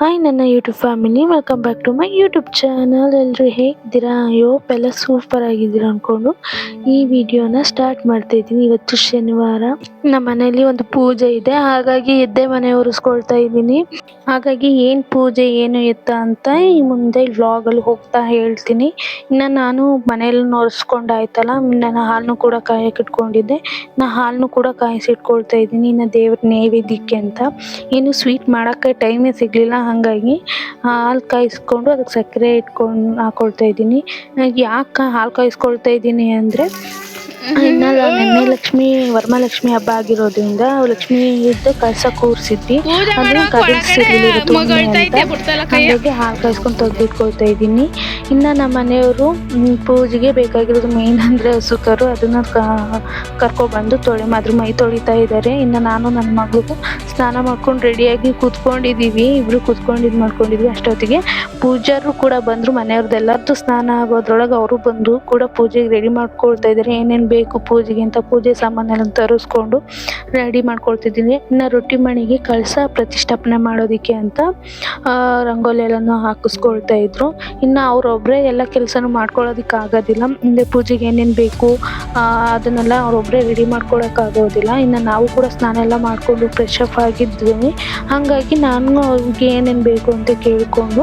Hi ನನ್ನ YouTube family welcome back to my YouTube channel ಎಲ್ಲರೂ ಹೇಗಿದ್ದೀರಾ? ಅಯ್ಯೋ ಎಲ್ಲ ಸೂಪರ್ ಆಗಿದ್ದೀರಾ ಅಂದ್ಕೊಂಡು ಈ ವಿಡಿಯೋನ ಸ್ಟಾರ್ಟ್ ಮಾಡ್ತಾ ಇದ್ದೀನಿ. ಇವತ್ತು ಶನಿವಾರ. ನಮ್ಮ ಮನೆಯಲ್ಲಿ ಒಂದು ಪೂಜೆ ಇದೆ. ಹಾಗಾಗಿ ಎದ್ದೆ ಮನೆ ಒರೆಸ್ಕೊಳ್ತಾ ಇದ್ದೀನಿ. ಹಾಗಾಗಿ ಏನು ಪೂಜೆ, ಏನು ಎತ್ತ ಅಂತ ಈ ಮುಂದೆ ವ್ಲಾಗಲ್ಲಿ ಹೋಗ್ತಾ ಹೇಳ್ತೀನಿ. ಇನ್ನು ನಾನು ಮನೆಯಲ್ಲಿ ಒರೆಸ್ಕೊಂಡಾಯ್ತಲ್ಲ ನನ್ನ ಹಾಲನ್ನು ಕೂಡ ಕಾಯಕ್ಕೆ ಇಟ್ಕೊಂಡಿದ್ದೆ. ನಾ ಹಾಲನ್ನು ಕೂಡ ಕಾಯಿಸಿಟ್ಕೊಳ್ತಾ ಇದ್ದೀನಿ. ಇನ್ನು ದೇವ್ರ ನೈವೇದ್ಯಕ್ಕೆ ಅಂತ. ಏನು ಸ್ವೀಟ್ ಮಾಡೋಕ್ಕೆ ಟೈಮೇ ಸಿಗಲಿಲ್ಲ. ಹಾಗಾಗಿ ಹಾಲು ಕಾಯಿಸ್ಕೊಂಡು ಅದಕ್ಕೆ ಸಕ್ಕರೆ ಇಟ್ಕೊಂಡು ಹಾಕೊಳ್ತಾ ಇದ್ದೀನಿ. ಯಾಕೆ ಹಾಲು ಕಾಯಿಸ್ಕೊಳ್ತಾ ಇದ್ದೀನಿ ಅಂದರೆ ಇನ್ನು ನಿನ್ನೆ ಲಕ್ಷ್ಮಿ ವರಮಹಾಲಕ್ಷ್ಮಿ ಹಬ್ಬ ಆಗಿರೋದ್ರಿಂದ ಲಕ್ಷ್ಮಿ ಇದ್ದ ಕಳ್ಸ ಕೂರಿಸಿದ್ವಿ. ಅದನ್ನ ಕರಗಿಸಿರ್ಲಿಲ್ಲ ಇವತ್ತು ಹುಣ್ಣಿಮೆ ಅಂತ. ಹಾಗಾಗಿ ಹಾಲು ಕಾಯಿಸ್ಕೊಂಡು ತೆಗೆದಿಟ್ಕೊಳ್ತಾ ಇದ್ದೀನಿ ಇನ್ನು ನಮ್ಮ ಮನೆಯವರು ಪೂಜೆಗೆ ಬೇಕಾಗಿರೋದು ಮೇನ್ ಅಂದರೆ ಹಸು ಕರು ಅದನ್ನು ಕರ್ಕೊಬಂದು ತೊಳೆ ಅದ್ರ ಮೈ ತೊಳಿತಾ ಇದ್ದಾರೆ. ಇನ್ನು ನಾನು ನನ್ನ ಮಗಳಿಗೂ ಸ್ನಾನ ಮಾಡ್ಕೊಂಡು ರೆಡಿಯಾಗಿ ಕೂತ್ಕೊಂಡಿದ್ದೀವಿ ಇಬ್ರು ಕೂತ್ಕೊಂಡು ಇದು ಮಾಡ್ಕೊಂಡಿದ್ವಿ ಅಷ್ಟೊತ್ತಿಗೆ. ಪೂಜಾರು ಕೂಡ ಬಂದರು ಮನೆಯವ್ರದ್ದು ಎಲ್ಲರದ್ದು ಸ್ನಾನ ಆಗೋದ್ರೊಳಗೆ ಅವರು ಬಂದು ಕೂಡ ಪೂಜೆಗೆ ರೆಡಿ ಮಾಡ್ಕೊಳ್ತಾ ಇದ್ದಾರೆ. ಏನೇನು ಬೇಕು ಪೂಜೆಗೆ ಅಂತ ಪೂಜೆ ಸಾಮಾನೆಲ್ಲ ತರಿಸ್ಕೊಂಡು ರೆಡಿ ಮಾಡ್ಕೊಳ್ತಿದ್ದೀನಿ. ಇನ್ನು ರೊಟ್ಟಿ ಮಣಿಗೆ ಕಳಸ ಪ್ರತಿಷ್ಠಾಪನೆ ಮಾಡೋದಕ್ಕೆ ಅಂತ ರಂಗೋಲಿ ಎಲ್ಲನೂ ಹಾಕಿಸ್ಕೊಳ್ತಾ ಇದ್ರು. ಇನ್ನು ಅವರೊಬ್ಬರೇ ಎಲ್ಲ ಕೆಲಸನೂ ಮಾಡ್ಕೊಳ್ಳೋದಕ್ಕೆ ಆಗೋದಿಲ್ಲ ಮುಂದೆ ಪೂಜೆಗೆ ಏನೇನು ಬೇಕು ಅದನ್ನೆಲ್ಲ ಅವರೊಬ್ಬರೇ ರೆಡಿ ಮಾಡ್ಕೊಳಕ್ಕಾಗೋದಿಲ್ಲ. ಇನ್ನು ನಾವು ಕೂಡ ಸ್ನಾನ ಎಲ್ಲ ಮಾಡಿಕೊಂಡು ಫ್ರೆಶ್ ಅಪ್ ಆಗಿದ್ವಿ ಹಾಗಾಗಿ ನಾನು ಅವ್ರಿಗೆ ಏನೇನು ಬೇಕು ಅಂತ ಕೇಳಿಕೊಂಡು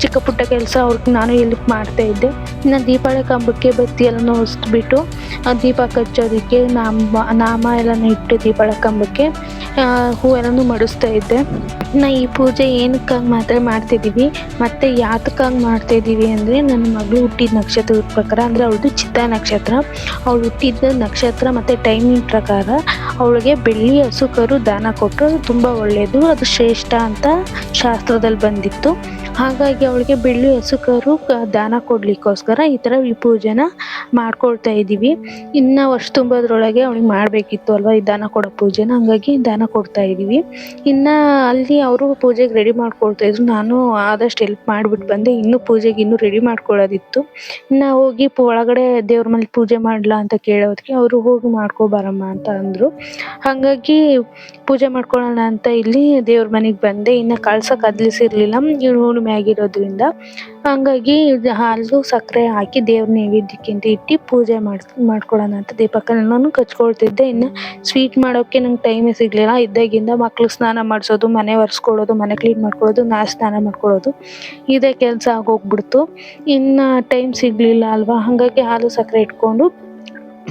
ಚಿಕ್ಕ ಪುಟ್ಟ ಕೆಲಸ ಅವ್ರಿಗೆ ನಾನು ಎಲ್ಪ್ ಮಾಡ್ತಾ ಇದ್ದೆ. ಇನ್ನು ದೀಪಾವಳಿ ಕಂಬಕ್ಕೆ ಬತ್ತಿ ಎಲ್ಲನೂ ಹೊಸ್ಬಿಟ್ಟು ಆ ದೀಪ ಹಚ್ಚೋದಕ್ಕೆ ನಾಮ ನಾಮ ಎಲ್ಲನೂ ಇಟ್ಟು ಆ, ಹೂವೆಲ್ಲನೂ ಮಡಿಸ್ತಾ ಇದ್ದೆ. ನಾ ಈ ಪೂಜೆ ಏನಕ್ಕಾಗಿ ಮಾತ್ರ ಮಾಡ್ತಿದ್ದೀವಿ ಮತ್ತು ಯಾತಕ್ಕಾಗಿ ಮಾಡ್ತಾ ಇದ್ದೀವಿ ಅಂದರೆ ನನ್ನ ಮಗಳು ಹುಟ್ಟಿದ ನಕ್ಷತ್ರದ ಪ್ರಕಾರ ಅಂದರೆ ಅವಳದು ಚಿತ್ತ ನಕ್ಷತ್ರ. ಅವಳು ಹುಟ್ಟಿದ ನಕ್ಷತ್ರ ಮತ್ತು ಟೈಮಿಂಗ್ ಪ್ರಕಾರ ಅವಳಿಗೆ ಬೆಳ್ಳಿ ಹಸು ಕರು ದಾನ ಕೊಟ್ಟರು ತುಂಬ ಒಳ್ಳೆಯದು ಅದು ಶ್ರೇಷ್ಠ ಅಂತ ಶಾಸ್ತ್ರದಲ್ಲಿ ಬಂದಿತ್ತು. ಹಾಗಾಗಿ ಅವಳಿಗೆ ಬೆಳ್ಳಿ ಹಸುಕರು ದಾನ ಕೊಡಲಿಕ್ಕೋಸ್ಕರ ಈ ಥರ ಈ ಪೂಜೆನ ಮಾಡ್ಕೊಳ್ತಾ ಇದ್ದೀವಿ. ಇನ್ನು ವರ್ಷ ತುಂಬೋದ್ರೊಳಗೆ ಅವಳಿಗೆ ಮಾಡಬೇಕಿತ್ತು ಅಲ್ವಾ, ಈ ದಾನ ಕೊಡೋ ಪೂಜೆನ. ಹಂಗಾಗಿ ದಾನ ಕೊಡ್ತಾ ಇದ್ದೀವಿ. ಇನ್ನು ಅಲ್ಲಿ ಅವರು ಪೂಜೆಗೆ ರೆಡಿ ಮಾಡ್ಕೊಳ್ತಾ ಇದ್ರು. ನಾನು ಆದಷ್ಟು ಹೆಲ್ಪ್ ಮಾಡಿಬಿಟ್ಟು ಬಂದೆ. ಇನ್ನೂ ಪೂಜೆಗೆ ಇನ್ನೂ ರೆಡಿ ಮಾಡ್ಕೊಳ್ಳೋದಿತ್ತು. ಇನ್ನು ಹೋಗಿ ಒಳಗಡೆ ದೇವ್ರ ಮನೇಲಿ ಪೂಜೆ ಮಾಡಲಾ ಅಂತ ಕೇಳೋದಕ್ಕೆ ಅವರು ಹೋಗಿ ಮಾಡ್ಕೊಬರಮ್ಮ ಅಂತ ಅಂದರು. ಹಾಗಾಗಿ ಪೂಜೆ ಮಾಡ್ಕೊಳ್ಳೋಣ ಅಂತ ಇಲ್ಲಿ ದೇವ್ರ ಮನೆಗೆ ಬಂದೆ. ಇನ್ನು ಕದ್ಲಿಸಿರ್ಲಿಲ್ಲ. ಇವ್ರು ಹುಣ್ಣಿಮೆ ಆಗಿರೋದ್ರಿಂದ. ಹಂಗಾಗಿ ಇದು ಹಾಲು ಸಕ್ಕರೆ ಹಾಕಿ ದೇವ್ರ ನೈವೇದ್ಯಕ್ಕೆ ಅಂತ ಇಟ್ಟು ಪೂಜೆ ಮಾಡ್ ಮಾಡ್ಕೊಳ್ಳೋಣ ಅಂತ ದೀಪಕ್ಕನೂ ಕಚ್ಕೊಳ್ತಿದ್ದೆ. ಇನ್ನು ಸ್ವೀಟ್ ಮಾಡೋಕ್ಕೆ ನಂಗೆ ಟೈಮೇ ಸಿಗಲಿಲ್ಲ. ಇದ್ದಾಗಿಂದ ಮಕ್ಳು ಸ್ನಾನ ಮಾಡಿಸೋದು, ಮನೆ ಒರೆಸ್ಕೊಳ್ಳೋದು, ಮನೆ ಕ್ಲೀನ್ ಮಾಡ್ಕೊಳ್ಳೋದು ನಾ ಸ್ನಾನ ಮಾಡ್ಕೊಳ್ಳೋದು. ಇದೇ ಕೆಲಸ ಆಗೋಗ್ಬಿಡ್ತು. ಇನ್ನು ಟೈಮ್ ಸಿಗಲಿಲ್ಲ ಅಲ್ವಾ? ಹಾಗಾಗಿ ಹಾಲು ಸಕ್ಕರೆ ಇಟ್ಕೊಂಡು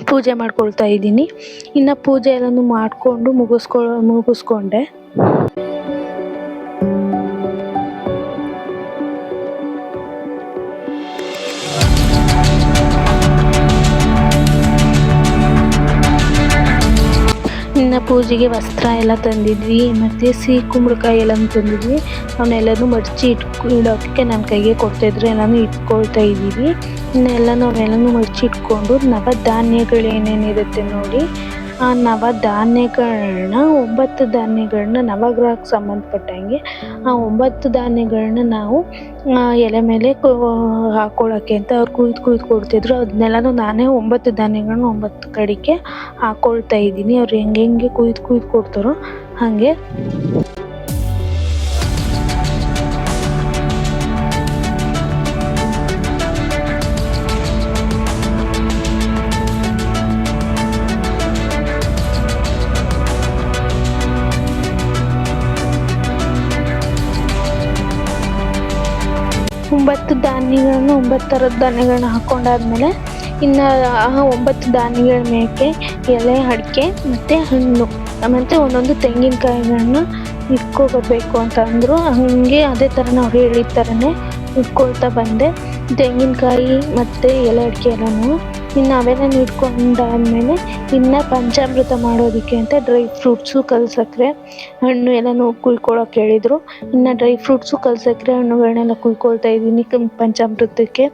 ಪೂಜೆ ಮಾಡ್ಕೊಳ್ತಾ ಇದ್ದೀನಿ. ಇನ್ನು ಪೂಜೆ ಎಲ್ಲನೂ ಮಾಡಿಕೊಂಡು ಮುಗಿಸ್ಕೊ, ಮುಗಿಸ್ಕೊಂಡೆ. ಪೂಜೆಗೆ ವಸ್ತ್ರ ಎಲ್ಲ ತಂದಿದ್ವಿ, ಮತ್ತು ಸಿಹಿ ಕುಂಬಳಕಾಯಿ ಎಲ್ಲ ತಂದಿದ್ವಿ. ಅವನ್ನೆಲ್ಲನೂ ಮಡಚಿ ಇಟ್ಕೊ ಇಡೋಕ್ಕೆ ನನ್ನ ಕೈಗೆ ಕೊಡ್ತಾಯಿದ್ರು ಎಲ್ಲನೂ ಇಟ್ಕೊಳ್ತಾ ಇದ್ದೀವಿ. ಇನ್ನೆಲ್ಲನೂ ಅವನ್ನೆಲ್ಲನೂ ಮಡಚಿ ಇಟ್ಕೊಂಡು ನವಧಾನ್ಯಗಳು ಏನೇನಿರುತ್ತೆ ನೋಡಿ ಆ ನವಧಾನ್ಯಗಳನ್ನ, ಒಂಬತ್ತು ಧಾನ್ಯಗಳನ್ನ ನವಗ್ರಹಕ್ಕೆ ಸಂಬಂಧಪಟ್ಟಂಗೆ ಆ ಒಂಬತ್ತು ಧಾನ್ಯಗಳನ್ನ ನಾವು ಎಲೆ ಮೇಲೆ ಕೊ ಹಾಕೊಳ್ಳೋಕ್ಕೆ ಅಂತ ಅವ್ರು ಕುಯ್ದು ಕುಯ್ದು ಕೊಡ್ತಿದ್ರು. ಅದನ್ನೆಲ್ಲನೂ ನಾನೇ ಒಂಬತ್ತು ಧಾನ್ಯಗಳನ್ನ ಒಂಬತ್ತು ಕಡೆಗೆ ಹಾಕೊಳ್ತಾ ಇದ್ದೀನಿ. ಅವ್ರು ಹೆಂಗೆಂಗೆ ಹೆಂಗೆ ಕುಯ್ದು ಕುಯ್ದು ಕೊಡ್ತಾರೋ ಹಾಗೆ. ಒಂಬತ್ತು ಧಾನ್ಯಗಳನ್ನು, ಒಂಬತ್ತು ಥರದ ಧಾನ್ಯಗಳನ್ನ ಹಾಕ್ಕೊಂಡಾದ್ಮೇಲೆ ಇನ್ನು ಆ ಒಂಬತ್ತು ಧಾನ್ಯಗಳ ಮೇಕೆ, ಎಲೆ, ಅಡಿಕೆ ಮತ್ತು ಹಣ್ಣು. ಮತ್ತು ಒಂದೊಂದು ತೆಂಗಿನಕಾಯಿಗಳನ್ನ ಇಟ್ಕೊಬರ್ಬೇಕು ಅಂತ ಅಂದರು. ಹಾಗೆ ಅದೇ ಥರ ನಾವು ಹೇಳಿದ ಥರನೇ ಇಟ್ಕೊಳ್ತಾ ಬಂದೆ. ತೆಂಗಿನಕಾಯಿ ಮತ್ತು ಎಲೆ, ಅಡಿಕೆ ಎಲ್ಲನೂ. ಇನ್ನು ಅವೆಲ್ಲ ಇಟ್ಕೊಂಡಾದ್ಮೇಲೆ ಇನ್ನು ಪಂಚಾಮೃತ ಮಾಡೋದಕ್ಕೆ ಅಂತ ಡ್ರೈ ಫ್ರೂಟ್ಸು ಕಲ್ಸಕ್ರೆ ಹಣ್ಣು ಎಲ್ಲನೂ ಕುಯ್ಕೊಳ್ಳೋಕೆ ಹೇಳಿದರು. ಇನ್ನು ಡ್ರೈ ಫ್ರೂಟ್ಸು ಕಲ್ಸಕ್ರೆ ಹಣ್ಣುಗಳನ್ನೆಲ್ಲ ಕುಯ್ಕೊಳ್ತಾ ಇದ್ದೀನಿ ಪಂಚಾಮೃತಕ್ಕೆ.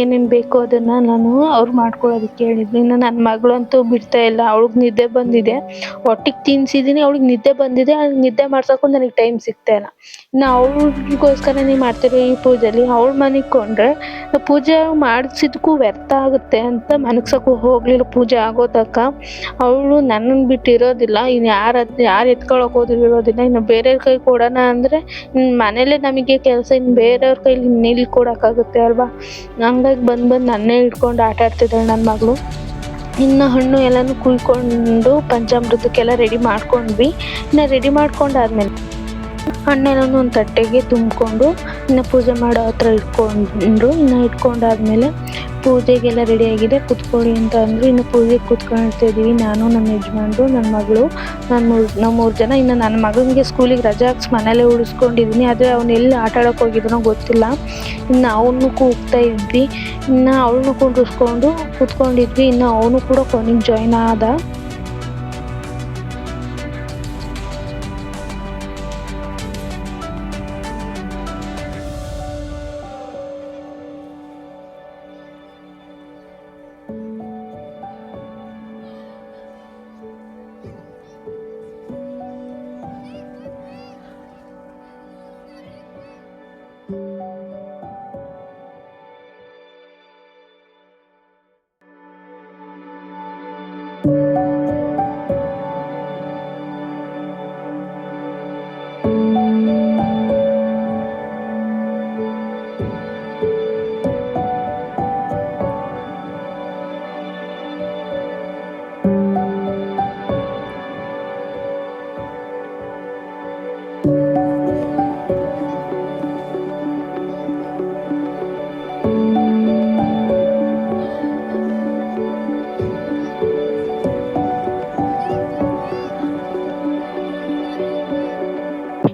ಏನೇನು ಬೇಕೋ ಅದನ್ನು ನಾನು ಅವ್ರು ಮಾಡ್ಕೊಳ್ಳೋದಕ್ಕೆ ಹೇಳಿದ್ರು ಇನ್ನು ನನ್ನ ಮಗಳಂತೂ ಬಿಡ್ತಾ ಇಲ್ಲ. ಅವಳಿಗೆ ನಿದ್ದೆ ಬಂದಿದೆ. ಹೊಟ್ಟಿಗೆ ತಿನ್ಸಿದ್ದೀನಿ ಅವಳಿಗೆ ನಿದ್ದೆ ಬಂದಿದೆ. ಅವ್ಳಿಗೆ ನಿದ್ದೆ ಮಾಡ್ಸೋಕ್ಕೂ ನನಗೆ ಟೈಮ್ ಸಿಗ್ತಾ ಇಲ್ಲ. ಇನ್ನು ಅವಳಿಗೋಸ್ಕರನೇ ಮಾಡ್ತಿರೋ ಈ ಪೂಜೆಯಲ್ಲಿ ಅವಳು ಮನೆಗೆ ಕೊಂಡ್ರೆ ಪೂಜೆ ಮಾಡಿಸಿದ್ಕೂ ವ್ಯರ್ಥ ಆಗುತ್ತೆ ಅಂತ ಮನಗ್ಸೋಕ್ಕೂ ಹೋಗಲಿಲ್ಲ. ಪೂಜೆ ಆಗೋ ತನಕ. ಅವಳು ನನ್ನನ್ನು ಬಿಟ್ಟು ಇರೋದಿಲ್ಲ ಇನ್ನು ಯಾರ ಯಾರು ಎತ್ಕೊಳಕ್ಕೆ ಹೋದ್ರು ಇರೋದಿಲ್ಲ. ಇನ್ನು ಬೇರೆಯವ್ರ ಕೈ ಕೊಡೋಣ ಅಂದರೆ ಮನೇಲೆ ನಮಗೆ ಕೆಲಸ, ಇನ್ನು ಬೇರೆಯವ್ರ ಕೈಲಿ ನಿಲ್ಲಿ ಕೊಡೋಕ್ಕಾಗುತ್ತೆ ಅಲ್ವಾ? ಹಂಗಾಗಿ ಬಂದು ಬಂದು ನನ್ನೇ ಹಿಡ್ಕೊಂಡು ಆಟ ಆಡ್ತಿದ್ದಾಳೆ ನನ್ನ ಮಗಳು. ಇನ್ನು ಹಣ್ಣು ಎಲ್ಲನೂ ಕುಯ್ಕೊಂಡು ಪಂಚಾಮೃತಕ್ಕೆಲ್ಲ ರೆಡಿ ಮಾಡ್ಕೊಂಡ್ವಿ. ಇನ್ನು ರೆಡಿ ಮಾಡ್ಕೊಂಡಾದ್ಮೇಲೆ ಹಣ್ಣೆಲ್ಲನೂ ಒಂದು ತಟ್ಟೆಗೆ ತುಂಬಿಕೊಂಡು ಇನ್ನು ಪೂಜೆ ಮಾಡೋ ಹತ್ರ ಇಟ್ಕೊಂಡ್ರು ಇನ್ನು ಇಟ್ಕೊಂಡಾದ್ಮೇಲೆ ಪೂಜೆಗೆಲ್ಲ ರೆಡಿ ಆಗಿದೆ ಕುತ್ಕೊಳ್ಳಿ ಅಂತ ಅಂದರು ಇನ್ನು ಪೂಜೆಗೆ ಕೂತ್ಕೊಳ್ತಾ ಇದ್ದೀವಿ. ನಾನು, ನಮ್ಮ ಯಜಮಾನ್ರು, ನನ್ನ ಮಗಳು, ನನ್ನ ಮೂರು ಮೂರು ಜನ, ಇನ್ನು ನನ್ನ ಮಗನಿಗೆ ಸ್ಕೂಲಿಗೆ ರಜೆ ಹಾಕ್ಸಿ ಮನೇಲೇ ಉಳಿಸ್ಕೊಂಡಿದ್ದೀನಿ. ಆದರೆ ಅವ್ನು ಎಲ್ಲಿ ಆಟ ಆಡೋಕೆ ಗೊತ್ತಿಲ್ಲ. ಇನ್ನು ಅವನು ಕೂಗ್ತಾ ಇದ್ವಿ. ಇನ್ನು ಅವಳನ್ನು ಕುಂಡಿಸ್ಕೊಂಡು ಕುತ್ಕೊಂಡಿದ್ವಿ. ಇನ್ನು ಅವನು ಕೂಡ ಕೊನೆಗೆ ಜಾಯ್ನ್ ಆದ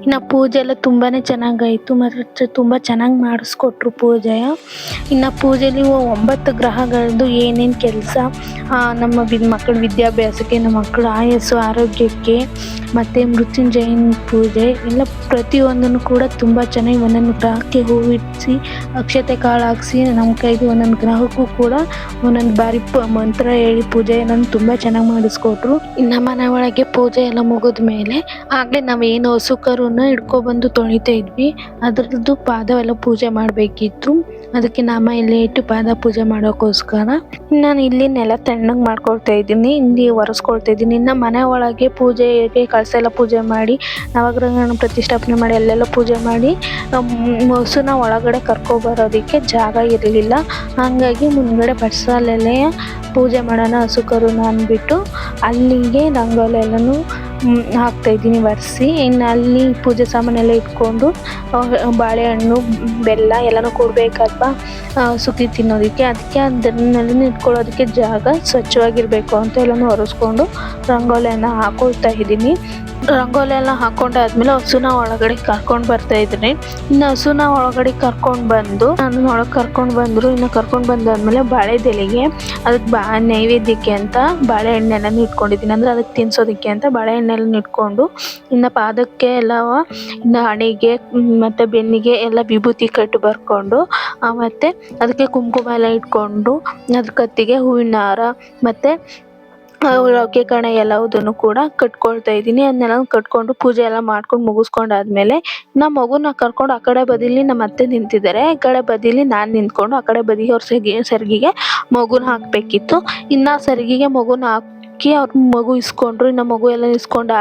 ಇನ್ನು ಪೂಜೆ ಎಲ್ಲ ತುಂಬಾನೇ ಚೆನ್ನಾಗಾಯಿತು, ಮತ್ತು ತುಂಬ ಚೆನ್ನಾಗಿ ಮಾಡಿಸ್ಕೊಟ್ರು ಪೂಜೆಯ ಇನ್ನು ಪೂಜೆಲಿ ಒಂಬತ್ತು ಗ್ರಹಗಳದ್ದು ಏನೇನು ಕೆಲಸ ನಮ್ಮ ವಿ ಮಕ್ಕಳ ವಿದ್ಯಾಭ್ಯಾಸಕ್ಕೆ, ನಮ್ಮ ಮಕ್ಕಳ ಆಯಸ್ಸು, ಆರೋಗ್ಯಕ್ಕೆ, ಮತ್ತು ಮೃತ್ಯುಂಜಯನ ಪೂಜೆ ಎಲ್ಲ ಪ್ರತಿಯೊಂದನ್ನು ಕೂಡ ತುಂಬ ಚೆನ್ನಾಗಿ ಒಂದೊಂದು ಗ್ರಹಕ್ಕೆ ಹೂವಿಡಿಸಿ ಅಕ್ಷತೆ ಕಾಳು ಹಾಕ್ಸಿ, ನಮ್ಮ ಕೈಗೆ ಒಂದೊಂದು ಗ್ರಹಕ್ಕೂ ಕೂಡ ಒಂದೊಂದು ಬಾರಿ ಪ, ಮಂತ್ರ ಹೇಳಿ ಪೂಜೆ ನಾನು ತುಂಬ ಚೆನ್ನಾಗಿ ಮಾಡಿಸ್ಕೊಟ್ರು. ಇನ್ನು ಮನೆ ಒಳಗೆ ಪೂಜೆ ಎಲ್ಲ ಮುಗಿದ ಮೇಲೆ ಆಗಲೇ ನಾವು ಏನು ಹಸು ಕರುನ ಬಂದು ತೊಳಿತಾ ಇದ್ವಿ. ಪಾದ ಪಾದವೆಲ್ಲ ಪೂಜೆ ಮಾಡಬೇಕಿತ್ತು. ಅದಕ್ಕೆ ನಾಮ ಇಲ್ಲೇ ಇಟ್ಟು ಪಾದ ಪೂಜೆ ಮಾಡೋಕ್ಕೋಸ್ಕರ ನಾನು ಇಲ್ಲಿ ನೆಲ ತಣ್ಣಗೆ ಮಾಡ್ಕೊಳ್ತಾ ಇದ್ದೀನಿ. ಇಲ್ಲಿ ಒರೆಸ್ಕೊಳ್ತಾ ಇದ್ದೀನಿ. ಇನ್ನು ಮನೆ ಒಳಗೆ ಪೂಜೆಗೆ ಕಳಸ ಎಲ್ಲ ಪೂಜೆ ಮಾಡಿ, ನವಗ್ರಹಗಳನ್ನ ಪ್ರತಿಷ್ಠಾಪನೆ ಮಾಡಿ, ಅಲ್ಲೆಲ್ಲ ಪೂಜೆ ಮಾಡಿ ಮೊಸನ ಒಳಗಡೆ ಕರ್ಕೊಬರೋದಕ್ಕೆ ಜಾಗ ಇರಲಿಲ್ಲ. ಹಾಗಾಗಿ ಮುಂದ್ಗಡೆ ಬಡ್ಸಲಲ್ಲೇ ಪೂಜೆ ಮಾಡೋಣ ಹಸು ಕರುನ ಅಂದ್ಬಿಟ್ಟು ಅಲ್ಲಿಗೆ ರಂಗೋಲಿ ಹಾಕ್ತಾ ಇದ್ದೀನಿ ಒರೆಸಿ. ಇನ್ನು ಅಲ್ಲಿ ಪೂಜೆ ಸಾಮಾನೆಲ್ಲ ಇಟ್ಕೊಂಡು ಬಾಳೆಹಣ್ಣು, ಬೆಲ್ಲ ಎಲ್ಲನೂ ಕೊಡಬೇಕಲ್ವಾ ಸುಗ್ಗಿ ತಿನ್ನೋದಕ್ಕೆ. ಅದಕ್ಕೆ ಅದನ್ನೆಲ್ಲ ಇಟ್ಕೊಳ್ಳೋದಕ್ಕೆ ಜಾಗ ಸ್ವಚ್ಛವಾಗಿರಬೇಕು ಅಂತ ಎಲ್ಲನೂ ಒರೆಸ್ಕೊಂಡು ರಂಗೋಲಿಯನ್ನು ಹಾಕೊಳ್ತಾ ಇದ್ದೀನಿ. ರಂಗೋಲಿ ಎಲ್ಲ ಹಾಕೊಂಡಾದ್ಮೇಲೆ ಹಸುನ ಒಳಗಡೆ ಕರ್ಕೊಂಡು ಬರ್ತಾ ಇದ್ದೀನಿ. ಇನ್ನು ಹಸುನ ಒಳಗಡೆ ಕರ್ಕೊಂಡು ಬಂದು ನನ್ನ ಒಳಗೆ ಕರ್ಕೊಂಡು ಬಂದರು, ಇನ್ನು ಕರ್ಕೊಂಡು ಬಂದಾದ್ಮೇಲೆ ಬಾಳೆದೆಲೆಗೆ ಅದಕ್ಕೆ ಬಾ, ನೈವೇದ್ಯಕ್ಕೆ ಅಂತ ಬಾಳೆಹಣ್ಣೆಲ್ಲನೂ ಇಟ್ಕೊಂಡಿದ್ದೀನಿ. ಅಂದರೆ ಅದಕ್ಕೆ ತಿನ್ಸೋದಕ್ಕೆ ಅಂತ ಬಾಳೆಹಣ್ಣೆಲ್ಲ ಇಟ್ಕೊಂಡು ಇನ್ನು ಪಾದಕ್ಕೆ ಎಲ್ಲ, ಇನ್ನು ಹಣೆಗೆ ಮತ್ತೆ ಬೆನ್ನಿಗೆ ಎಲ್ಲ ವಿಭೂತಿ ಕಟ್ಟು ಬರ್ಕೊಂಡು ಮತ್ತೆ ಅದಕ್ಕೆ ಕುಂಕುಮ ಎಲ್ಲ ಇಟ್ಕೊಂಡು, ಅದ್ರ ಕತ್ತಿಗೆ ಹೂವಿನ ಹಾರ, ಮತ್ತು ಅವ್ರಕ್ಕೆ ಕಣೆ ಎಲ್ಲವುದನ್ನು ಕೂಡ ಕಟ್ಕೊಳ್ತಾ ಇದ್ದೀನಿ. ಅದನ್ನೆಲ್ಲ ಕಟ್ಕೊಂಡು ಪೂಜೆ ಎಲ್ಲ ಮಾಡ್ಕೊಂಡು ಮುಗಿಸ್ಕೊಂಡಾದ್ಮೇಲೆ, ನಮ್ಮ ಮಗುನ ಕರ್ಕೊಂಡು ಆ ಕಡೆ ಬದಿಲಿ ನಮ್ಮ ಅತ್ತೆ ನಿಂತಿದ್ದಾರೆ. ಈ ಕಡೆ ಬದಿಲಿ ನಾನು ನಿಂತ್ಕೊಂಡು, ಆ ಕಡೆ ಬದಿಗೆ ಅವ್ರ ಸೆಗಿ, ಸೆರಗಿಗೆ ಮಗುನ ಹಾಕಬೇಕಿತ್ತು. ಇನ್ನು ಸೆರಗಿಗೆ ಮಗುನ ಹಾಕಿ ಅವ್ರ ಮಗು ಇಸ್ಕೊಂಡ್ರು ಇನ್ನು ಮಗು ಎಲ್ಲ ಇಸ್ಕೊಂಡು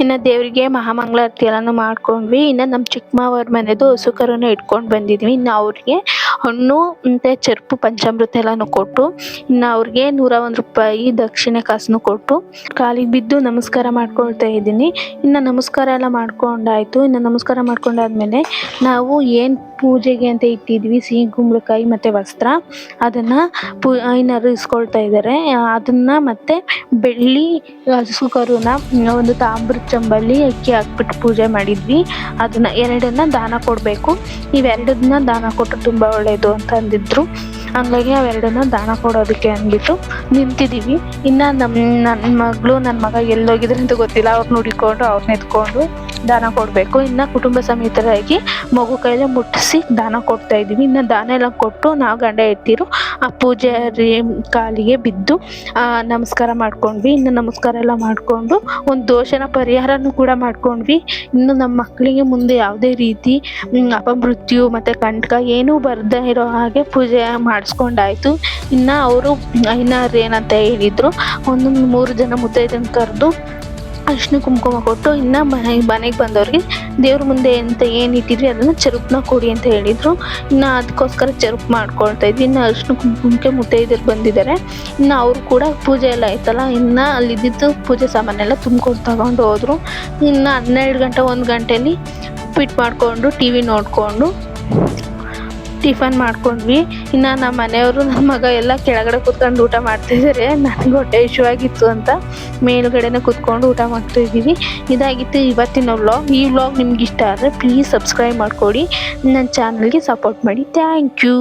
ಇನ್ನು ದೇವರಿಗೆ ಮಹಾಮಂಗಳಾರತಿ ಎಲ್ಲನೂ ಮಾಡ್ಕೊಂಡ್ವಿ. ಇನ್ನು ನಮ್ಮ ಚಿಕ್ಕಮ್ಮವ್ರ ಮಾವರ ಮನೆದು ಹಸು ಕರುನ ಇಟ್ಕೊಂಡು ಬಂದಿದ್ವಿ. ಇನ್ನು ಅವ್ರಿಗೆ ಹಣ್ಣು, ಮತ್ತು ಚರ್ಪು, ಪಂಚಾಮೃತ ಎಲ್ಲನೂ ಕೊಟ್ಟು, ಇನ್ನು ಅವ್ರಿಗೆ ನೂರ ಒಂದು ರೂಪಾಯಿ ದಕ್ಷಿಣೆ ಕಾಸನ್ನು ಕೊಟ್ಟು, ಕಾಲಿಗೆ ಬಿದ್ದು ನಮಸ್ಕಾರ ಮಾಡ್ಕೊಳ್ತಾ ಇದ್ದೀನಿ. ಇನ್ನು ನಮಸ್ಕಾರ ಎಲ್ಲ ಮಾಡ್ಕೊಂಡಾಯ್ತು. ಇನ್ನು ನಮಸ್ಕಾರ ಮಾಡ್ಕೊಂಡಾದ್ಮೇಲೆ ನಾವು ಏನು ಪೂಜೆಗೆ ಅಂತ ಇಟ್ಟಿದ್ವಿ, ಸಿಹಿ, ಕುಂಬಳಕಾಯಿ, ಮತ್ತು ವಸ್ತ್ರ, ಅದನ್ನು ಪೂ ಏನಾರು ಇಸ್ಕೊಳ್ತಾ ಇದ್ದಾರೆ ಅದನ್ನು ಮತ್ತೆ ಬೆಳ್ಳಿ ಹಸು ಕರುನ ಒಂದು ತಾಮ್ರದ ಚಂಬಲ್ಲಿ ಅಕ್ಕಿ ಹಾಕ್ಬಿಟ್ಟು ಪೂಜೆ ಮಾಡಿದ್ವಿ. ಅದನ್ನ ಎರಡನ್ನ ದಾನ ಕೊಡಬೇಕು. ಇವೆರಡನ್ನ ದಾನ ಕೊಟ್ಟರೆ ತುಂಬಾ ಒಳ್ಳೇದು ಅಂತ ಅಂದಿದ್ರು. ಹಂಗಾಗಿ ಅವೆರಡನ್ನ ದಾನ ಕೊಡೋದಕ್ಕೆ ಅಂದ್ಬಿಟ್ಟು ನಿಂತಿದೀವಿ. ಇನ್ನ ನಮ್ಮ ನನ್ ಮಗಳು, ನನ್ ಮಗ ಎಲ್ಲೋಗಿದ್ರೆ ಅಂತ ಗೊತ್ತಿಲ್ಲ. ಅವ್ರನ್ನ ಹುಡಿಕೊಂಡು ಅವ್ರನ್ನ ಎತ್ಕೊಂಡು ದಾನ ಕೊಡಬೇಕು. ಇನ್ನು ಕುಟುಂಬ ಸಮೇತರಾಗಿ ಮಗು ಕೈಲೇ ಮುಟ್ಟಿಸಿ ದಾನ ಕೊಡ್ತಾ ಇದ್ದೀವಿ. ಇನ್ನು ದಾನ ಎಲ್ಲ ಕೊಟ್ಟು ನಾವು ಗಂಡ ಎತ್ತಿರು ಆ ಪೂಜಾರಿ ಕಾಲಿಗೆ ಬಿದ್ದು ನಮಸ್ಕಾರ ಮಾಡ್ಕೊಂಡ್ವಿ. ಇನ್ನು ನಮಸ್ಕಾರ ಎಲ್ಲ ಮಾಡಿಕೊಂಡು ಒಂದು ದೋಷನ ಪರಿಹಾರನೂ ಕೂಡ ಮಾಡ್ಕೊಂಡ್ವಿ. ಇನ್ನು ನಮ್ಮ ಮಕ್ಕಳಿಗೆ ಮುಂದೆ ಯಾವುದೇ ರೀತಿ ಅಪಮೃತ್ಯು ಮತ್ತು ಕಂಟಕ ಏನೂ ಬರ್ದೇ ಇರೋ ಹಾಗೆ ಪೂಜೆ ಮಾಡಿಸ್ಕೊಂಡಾಯಿತು. ಇನ್ನು ಅವರು, ಐನಾರು ಏನಂತ ಹೇಳಿದರು, ಒಂದೊಂದು ಮೂರು ಜನ ಮುತ್ತೈದನ್ನು ಕರೆದು ಅರಿಶಿನ ಕುಂಕುಮ ಕೊಟ್ಟು ಇನ್ನು ಮನೆ ಮನೆಗೆ ಬಂದವ್ರಿಗೆ ದೇವ್ರ ಮುಂದೆ ಅಂತ ಏನು ಇಟ್ಟಿದ್ರಿ ಅದನ್ನು ಚರುಪ್ನ ಕೊಡಿ ಅಂತ ಹೇಳಿದರು. ಇನ್ನು ಅದಕ್ಕೋಸ್ಕರ ಚರುಪ್ ಮಾಡ್ಕೊಳ್ತಾ ಇದ್ವಿ. ಇನ್ನು ಅರಿಶಿನ ಕುಂಕುಮಕ್ಕೆ ಮುತ್ತೈದರು ಬಂದಿದ್ದಾರೆ. ಇನ್ನು ಅವರು ಕೂಡ ಪೂಜೆ ಎಲ್ಲ ಆಯ್ತಲ್ಲ ಅಲ್ಲಿ ಅಲ್ಲಿದ್ದಿದ್ದು ಪೂಜೆ ಸಾಮಾನೆಲ್ಲ ತುಂಬ್ಕೊಂಡು ತಗೊಂಡು ಹೋದ್ರು. ಇನ್ನು ಹನ್ನೆರಡು ಗಂಟೆ, ಒಂದು ಗಂಟೆಯಲ್ಲಿ ಪಿಟ್ ಮಾಡಿಕೊಂಡು ಟಿ ವಿ ನೋಡಿಕೊಂಡು ಟಿಫನ್ ಮಾಡ್ಕೊಂಡ್ವಿ. ಇನ್ನು ನಮ್ಮ ಮನೆಯವರು ನನ್ನ ಮಗ ಎಲ್ಲ ಕೆಳಗಡೆ ಕೂತ್ಕೊಂಡು ಊಟ ಮಾಡ್ತಿದ್ದಾರೆ ನನಗೆ ಹೊಟ್ಟೆ ಹಸಿವಾಗಿತ್ತು ಅಂತ ಮೇಲ್ಗಡೆನೇ ಕೂತ್ಕೊಂಡು ಊಟ ಮಾಡ್ತಾ ಇದ್ದೀವಿ. ಇದಾಗಿತ್ತು ಇವತ್ತಿನ ವ್ಲಾಗ್ ಈ ವ್ಲಾಗ್ ನಿಮ್ಗೆ ಇಷ್ಟ ಆದರೆ ಪ್ಲೀಸ್ ಸಬ್ಸ್ಕ್ರೈಬ್ ಮಾಡಿಕೊಡಿ. ನನ್ನ ಚಾನಲ್ಗೆ ಸಪೋರ್ಟ್ ಮಾಡಿ. Thank you